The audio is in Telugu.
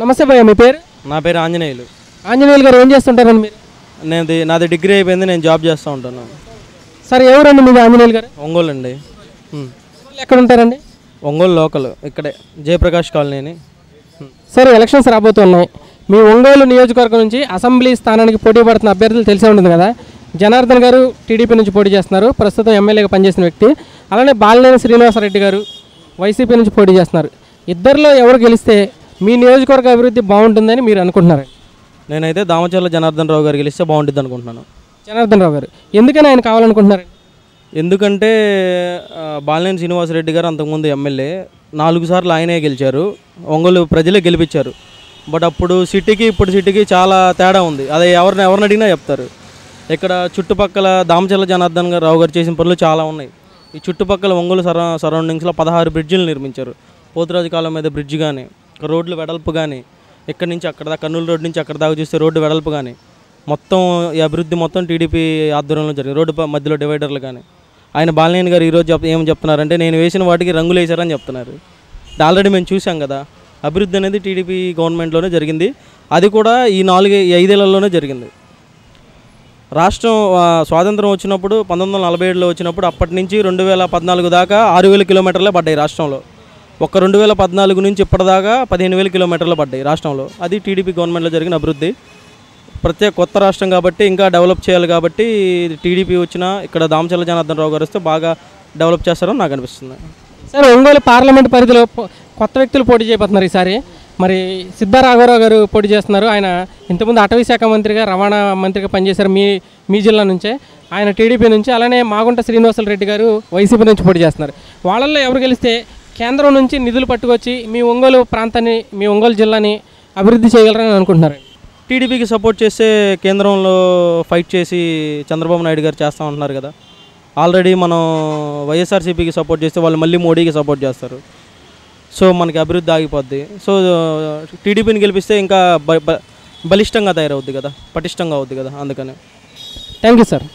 నమస్తే భయ్య మీ పేరు? నా పేరు ఆంజనేయులు. ఆంజనేయులు గారు ఏం చేస్తుంటారండి మీరు? నేను నాది డిగ్రీ అయిపోయింది నేను జాబ్ చేస్తూ ఉంటాను సార్ ఎవరండి మీది ఆంజనేయులు గారు? ఒంగోలు అండి. ఎక్కడ ఉంటారండి ఒంగోలు లోకల్ ఇక్కడే జయప్రకాష్ కాలనీని. సార్ ఎలక్షన్స్ రాబోతున్నాయి. మీ ఒంగోలు నియోజకవర్గం నుంచి అసెంబ్లీ స్థానానికి పోటీ పడుతున్న అభ్యర్థులు తెలిసే ఉంటుంది కదా? జనార్దన్ గారు టీడీపీ నుంచి పోటీ చేస్తున్నారు. ప్రస్తుతం ఎమ్మెల్యేగా పనిచేసిన వ్యక్తి. అలానే బాలినేని శ్రీనివాసరెడ్డి గారు వైసీపీ నుంచి పోటీ చేస్తున్నారు. ఇద్దరిలో ఎవరు గెలిస్తే మీ నియోజకవర్గ అభివృద్ధి బాగుంటుందని మీరు అనుకుంటున్నారు? నేనైతే దామచర్ల జనార్దన్ రావు గారు గెలిస్తే బాగుంటుంది అనుకుంటున్నాను. జనార్దన్ రావు గారు ఎందుకని ఆయన కావాలనుకుంటున్నారు? ఎందుకంటే బాలినేని శ్రీనివాసరెడ్డి గారు అంతకుముందు ఎమ్మెల్యే నాలుగు సార్లు ఆయనే గెలిచారు ఒంగోలు ప్రజలే గెలిపించారు. బట్ అప్పుడు సిటీకి ఇప్పుడు సిటీకి చాలా తేడా ఉంది. అదే ఎవరిని ఎవరిని అడిగినా చెప్తారు. ఇక్కడ చుట్టుపక్కల దామచర్ల జనార్దన్ గారు రావు గారు చేసిన పనులు చాలా ఉన్నాయి. ఈ చుట్టుపక్కల ఒంగోలు సరౌ సరౌండింగ్స్లో పదహారు బ్రిడ్జిలు నిర్మించారు. పోతురాజు కాలం మీద బ్రిడ్జ్ కానీ రోడ్లు వెడల్పు కానీ ఇక్కడి నుంచి అక్కడ దాకా కర్నూలు రోడ్ నుంచి అక్కడ దాకా చూస్తే రోడ్డు వెడల్పు కానీ మొత్తం ఈ అభివృద్ధి మొత్తం టీడీపీ ఆధ్వర్యంలో జరిగింది. రోడ్డు మధ్యలో డివైడర్లు కానీ ఆయన బాలినేని గారు ఈరోజు చెప్ ఏం చెప్తున్నారంటే నేను వేసిన వాటికి రంగులు వేశారని చెప్తున్నారు. ఆల్రెడీ మేము చూసాం కదా. అభివృద్ధి అనేది టీడీపీ గవర్నమెంట్లోనే జరిగింది. అది కూడా ఈ నాలుగు ఐదేళ్ళలోనే జరిగింది. రాష్ట్రం స్వాతంత్రం వచ్చినప్పుడు పంతొమ్మిది వందల నలభై ఏడులో వచ్చినప్పుడు అప్పటి నుంచి రెండు వేల పద్నాలుగు దాకా ఆరు వేల కిలోమీటర్లే పడ్డాయి రాష్ట్రంలో. ఒక రెండు వేల పద్నాలుగు నుంచి ఇప్పటిదాకా పదిహేను వేల కిలోమీటర్లు పడ్డాయి రాష్ట్రంలో. అది టీడీపీ గవర్నమెంట్లో జరిగిన అభివృద్ధి. ప్రత్యేక కొత్త రాష్ట్రం కాబట్టి ఇంకా డెవలప్ చేయాలి కాబట్టి టీడీపీ వచ్చినా ఇక్కడ దామచల్ల జనార్దన్ రావు గారు వస్తే బాగా డెవలప్ చేస్తారని నాకు అనిపిస్తుంది. సార్ ఒంగోలు పార్లమెంట్ పరిధిలో కొత్త వ్యక్తులు పోటీ చేయబోతున్నారు ఈసారి. మరి సిద్ధరాఘవరావు గారు పోటీ చేస్తున్నారు. ఆయన ఇంతకుముందు అటవీ శాఖ మంత్రిగా రవాణా మంత్రిగా పనిచేశారు మీ మీ జిల్లా నుంచే. ఆయన టీడీపీ నుంచి అలానే మాగుంట శ్రీనివాసులు రెడ్డి గారు వైసీపీ నుంచి పోటీ చేస్తున్నారు. వాళ్ళల్లో ఎవరు గెలిస్తే కేంద్రం నుంచి నిధులు పట్టుకొచ్చి మీ ఒంగోలు ప్రాంతాన్ని మీ ఒంగోలు జిల్లాని అభివృద్ధి చేయగలరని అనుకుంటున్నారు. టీడీపీకి సపోర్ట్ చేస్తే కేంద్రంలో ఫైట్ చేసి చంద్రబాబు నాయుడు గారు చేస్తూ ఉంటున్నారు కదా. ఆల్రెడీ మనం వైఎస్ఆర్సీపీకి సపోర్ట్ చేస్తే వాళ్ళు మళ్ళీ మోడీకి సపోర్ట్ చేస్తారు. సో మనకి అభివృద్ధి ఆగిపోద్ది. సో టీడీపీని గెలిపిస్తే ఇంకా బలిష్టంగా తయారవుద్ది కదా పటిష్టంగా అవుద్ది కదా అందుకని. Thank you sir.